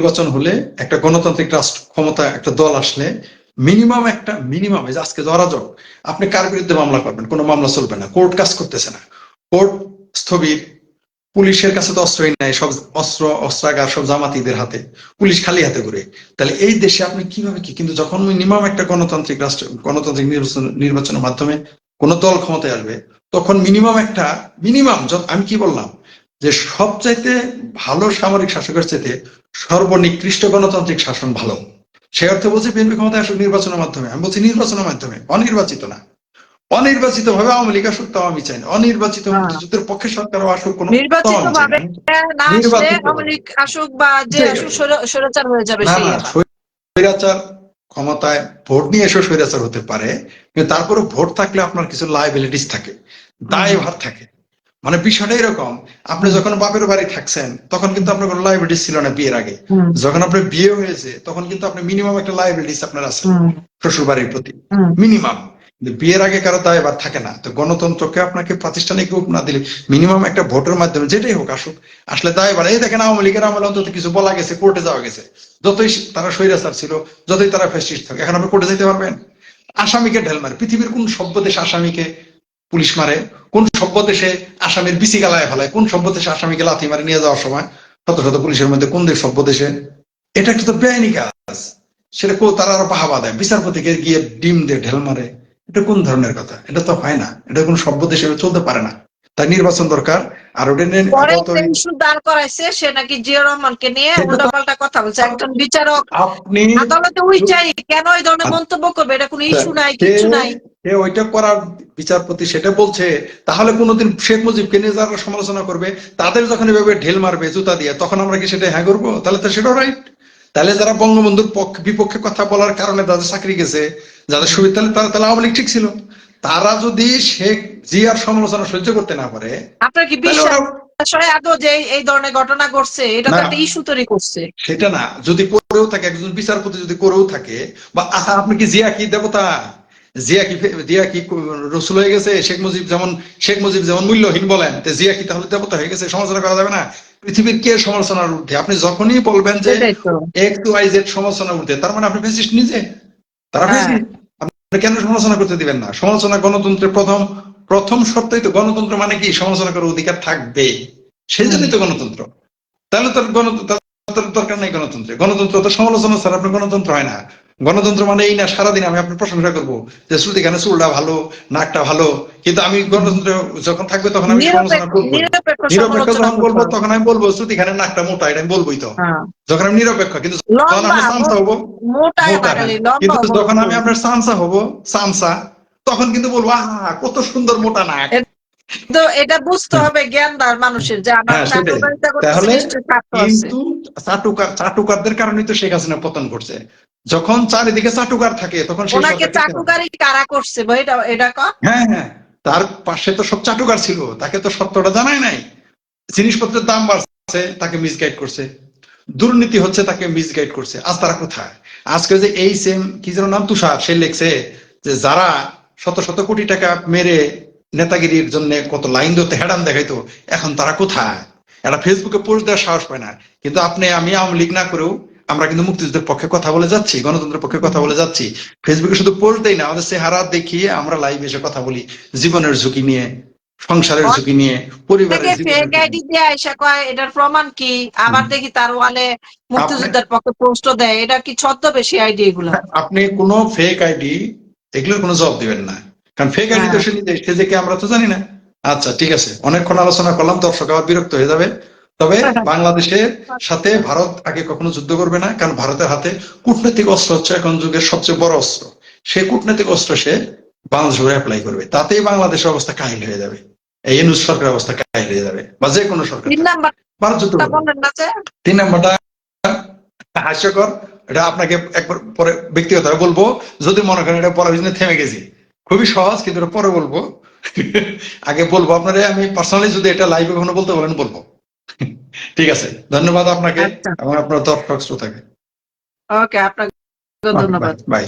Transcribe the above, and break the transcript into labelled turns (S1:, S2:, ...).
S1: নির্বাচন হলে একটা গণতান্ত্রিক রাষ্ট্র ক্ষমতা, একটা দল আসলে মিনিমাম একটা, মিনিমাম আজকে যে অরাজক, আপনি কার বিরুদ্ধে মামলা করবেন? কোনো মামলা চলবে না, কোর্ট কাজ করতেছে না। কোর্ট স্থবির পুলিশের কাছে তো অস্ত্রই নাই, সব অস্ত্র, অস্ত্রাগার, সব জামাতিদের হাতে, পুলিশ খালি হাতে ঘুরে। তাহলে এই দেশে আপনি কীভাবে কি? কিন্তু যখন মিনিমাম একটা গণতান্ত্রিক রাষ্ট্র, গণতান্ত্রিক নির্বাচন, নির্বাচনের মাধ্যমে কোন দল ক্ষমতায় আসবে, তখন মিনিমাম একটা, মিনিমাম আমি কি বললাম? যে সবচাইতে ভালো সামরিক শাসকের চাইতে সর্বনিকৃষ্ট গণতান্ত্রিক শাসন ভালো। সে অর্থে বলছি বিএনপি ক্ষমতায় আসুক নির্বাচনের মাধ্যমে। আমি বলছি নির্বাচনের মাধ্যমে অনির্বাচিত না। অনির্বাচিত ভাবে আওয়ামী লীগ আসুক তাও আমি চাই না। অনির্বাচিত
S2: হ্যাঁ।
S1: মুক্তিযুদ্ধের পক্ষে সরকারও আসুক কোনো
S2: নির্বাচিত
S1: তাও আমি চাই
S2: ভাবে
S1: না।
S2: না আসলে আওয়ামী লীগ আসুক বা যে
S1: যে-
S2: আসুক স্বৈরাচার হয়ে যাবে সেই
S1: স্বৈরাচার ক্ষমতায় ভোট নিয়ে এসেও স্বৈরাচার হতে পারে কিন্তু তারপরে ভোট থাকলে আপনার কিছু লাইবিলিটিস থাকে দায়ভার থাকে। মানে বিষয়টা এরকম আপনি যখন বাপের বাড়ি থাকছেন তখন কিন্তু আপনার কোনো লাইবিলিটিস ছিল না বিয়ের আগে। যখন আপনার বিয়ে হয়েছে তখন কিন্তু আপনি মিনিমাম একটা লাইবিলিটিস আপনার আছে শ্বশুর বাড়ির প্রতি। মিনিমাম বিয়ের আগে কারও দায়ভার থাকে না। তো গণতন্ত্রকে আপনাকে প্রাতিষ্ঠানিক রূপ না দিলে মিনিমাম একটা ভোটের মাধ্যমে যেটাই হোক আসুক আসলে দায় দায়ভার এই দেখেন আওয়ামী লীগের আমলে অন্তত কিছু বলা গেছে কোর্টে যাওয়া গেছে। যতই তারা স্বৈরাচার ছিল যতই তারা ফ্যাসিস্ট থাকে এখন আপনি কোর্টে যেতে পারবেন? আসামিকে ঢেল মারে। পৃথিবীর কোন সভ্য দেশ আসামিকে পুলিশ মারে কোন সভ্য দেশে আসামির বিসি গালায় ফেলায় কোন সভ্য দেশে আসামিকে লাথি মারে নিয়ে যাওয়ার সময় শত শত পুলিশের মধ্যে কোন দেশ সভ্য দেশে এটা একটা তো বেআইনি কাজ। সেটা কো তারা আরও বাহাবা দেয়। বিচারপতিকে গিয়ে ডিম দিয়ে ঢেল মারে। এটা কোন ধরনের কথা? এটা তো হয় না। এটা কোন সভ্য দেশে চলতে পারে না। তাই নির্বাচন দরকার। আর ওটা
S2: দাঁড় করাইছে সে নাকি জিয়া রহমানকে নিয়ে উল্টাপাল্টা কথা বলছে। একজন বিচারক
S1: আপনি
S2: আদালতে উই চাই কেন এই ধরনের মন্তব্য করবে? এটা কোনো ইস্যু নাই কিছু নাই।
S1: সে ওইটা করার বিচারপতি সেটা বলছে তাহলে কোনোদিন শেখ মুজিবকে নিয়ে যারা সমালোচনা করবে তাদের যখন এভাবে ঢেল মারবে জুতা দিয়ে তখন আমরা কি সেটা হ্যাঁ করব? তাহলে তো সেটাও রাইট তাহলে যারা বঙ্গবন্ধুর বিপক্ষে কথা বলার কারণে তাদের চাকরি গেছে যাদের সুবিধা তাহলে তারা তাহলে আওয়ামী লীগ ঠিক ছিল। তারা যদি শেখ জিয়ার সমালোচনা সহ্য করতে না পারে
S2: আপনার কি
S1: তাহলে
S2: বিশ্বাস
S1: ওরা
S2: আদৌ যে এই- এই ধরনের ঘটনা ঘটছে? এটা তো একটা ইস্যু তৈরি করছে।
S1: সেটা না। যদি করেও থাকে একজন বিচারপতি যদি করেও থাকে বা আপনি কি জিয়া কি দেবতা? জিয়া কি জিয়া কি রসুল হয়ে গেছে শেখ মুজিব যেমন শেখ মুজিব যেমন মূল্যহীন বলেন তো জিয়া কি তাহলে দেবতা হয়ে গেছে? সমালোচনা করা যাবে না। পৃথিবীর কে সমালোচনার ঊর্ধ্বে? আপনি যখনই বলবেন যে
S2: তো।
S1: এক্স ওয়াই জেড সমালোচনার ঊর্ধ্বে তার মানে আপনি ফেসিস্ট নিজে। তারা
S2: হ্যাঁ।
S1: ফেসিস্ট। আপনি কেন সমালোচনা করতে দিবেন না? সমালোচনা গণতন্ত্রের প্রথম প্রথম শর্তই তো গণতন্ত্র মানে কি? সমালোচনা করার অধিকার থাকবে। সেই জন্যই তো গণতন্ত্র। তাহলে তোর গণতন্ত্র দরকার নাই গণতন্ত্রে। গণতন্ত্র তো সমালোচনা ছাড়া আপনার গণতন্ত্র হয় না। গণতন্ত্র মানে এই না সারাদিন আমি আপনার প্রশংসা করব যে শ্রুতি গানে চুলটা ভালো নাকটা ভালো কিন্তু আমি গণতন্ত্র যখন থাকবে তখন আমি সমালোচনা
S2: নিরপেক্ষ
S1: করব।
S2: নিরপেক্ষ
S1: নিরপেক্ষ যখন বলব। তখন আমি বলব শ্রুতি খানের নাকটা মোটা এটা আমি বলবোই তো।
S2: হ্যাঁ।
S1: যখন আমি নিরপেক্ষ কিন্তু যখন আমি সামসা হব কিন্তু যখন আমি আপনার সামসা হব সামসা তখন কিন্তু বলব আহা কত সুন্দর মোটা নাক।
S2: তো এটা বুঝতে হবে জ্ঞানদার মানুষের যে আমার
S1: হ্যাঁ। কিন্তু চাটুকার চাটুকারদের কারণেই তো শেখ হাসিনা পতন করছে যখন চারিদিকে চাটুকার থাকে তখন
S2: ওনাকে
S1: সরকার টিকে না।
S2: চাকুকারি কারা করছে ভাই? এটা এটা
S1: হ্যাঁ হ্যাঁ। তার পাশে তো সব চাটুকার ছিল। তাকে তো সত্যটা জানায় নাই। জিনিসপত্রের দাম বাড়ছে তাকে মিসগাইড করছে। দুর্নীতি হচ্ছে তাকে মিসগাইড করছে। আজ তারা কোথায়? আজকে যে এই সেম কি যেন নাম তুষার সে লেখছে যে যারা শত শত কোটি টাকা মেরে নেতাগিরির জন্য কত লাইন ধরতে হেডাম দেখাইতো এখন তারা কোথায়? এটা ফেসবুকে পোস্ট দেওয়ার সাহস পায় না। কিন্তু আপনি আমি আওয়ামী লীগ না করেও আমরা কিন্তু মুক্তিযুদ্ধের পক্ষে কথা বলে যাচ্ছি গণতন্ত্রের পক্ষে কথা বলে যাচ্ছি। ফেসবুকে শুধু পোস্ট দেই না আমাদের চেহারা দেখিয়ে আমরা লাইভ এসে কথা বলি জীবনের ঝুঁকি নিয়ে সংসারের ঝুঁকি নিয়ে পরিবারের
S2: ফেক আইডি দিয়ে আইসা কয় এটার প্রমাণ কি? আবার দেখি তার ওয়ালে মুক্তিযুদ্ধের পক্ষে পোস্ট দেয়। এটা কি ছদ্মবেশী আইডি এগুলো?
S1: নিয়ে। আপনি কোনো ফেক আইডি এগুলোর কোনো জবাব দিবেন না। কারণ ফেক আইডি তো
S2: হ্যাঁ।
S1: সে নিজে সে যে কে আমরা তো জানি না। আচ্ছা ঠিক আছে। অনেকক্ষণ আলোচনা করলাম দর্শক আবার বিরক্ত হয়ে যাবে। তবে বাংলাদেশের সাথে ভারত আগে কখনো যুদ্ধ করবে না কারণ ভারতের হাতে কূটনৈতিক অস্ত্র হচ্ছে এখন যুগের সবচেয়ে বড় অস্ত্র। সে কূটনৈতিক অস্ত্র সে বাংলাদেশ উপরে অ্যাপ্লাই করবে। তাতেই বাংলাদেশের অবস্থা কাহিল হয়ে যাবে। এই এনুস সরকারের অবস্থা কাহিল হয়ে যাবে বা যে কোনো সরকার
S2: তিন
S1: ভারত যুদ্ধ তিন নম্বরটা হাস্যকর। এটা আপনাকে একবার পরে ব্যক্তিগত বলব যদি মনে করেন এটা পরের জন্য থেমে গেছি। খুবই সহজ কিন্তু এটা পরে বলব। আগে বলব আপনারা আমি পার্সোনালি যদি এটা লাইভে কখনো বলতে বলেন বলব। ঠিক আছে ধন্যবাদ আপনাকে
S2: আচ্ছা।
S1: এবং আপনার দর্শক শ্রোতাকে।
S2: ওকে আপনাকে ধন্যবাদ।
S1: বাই।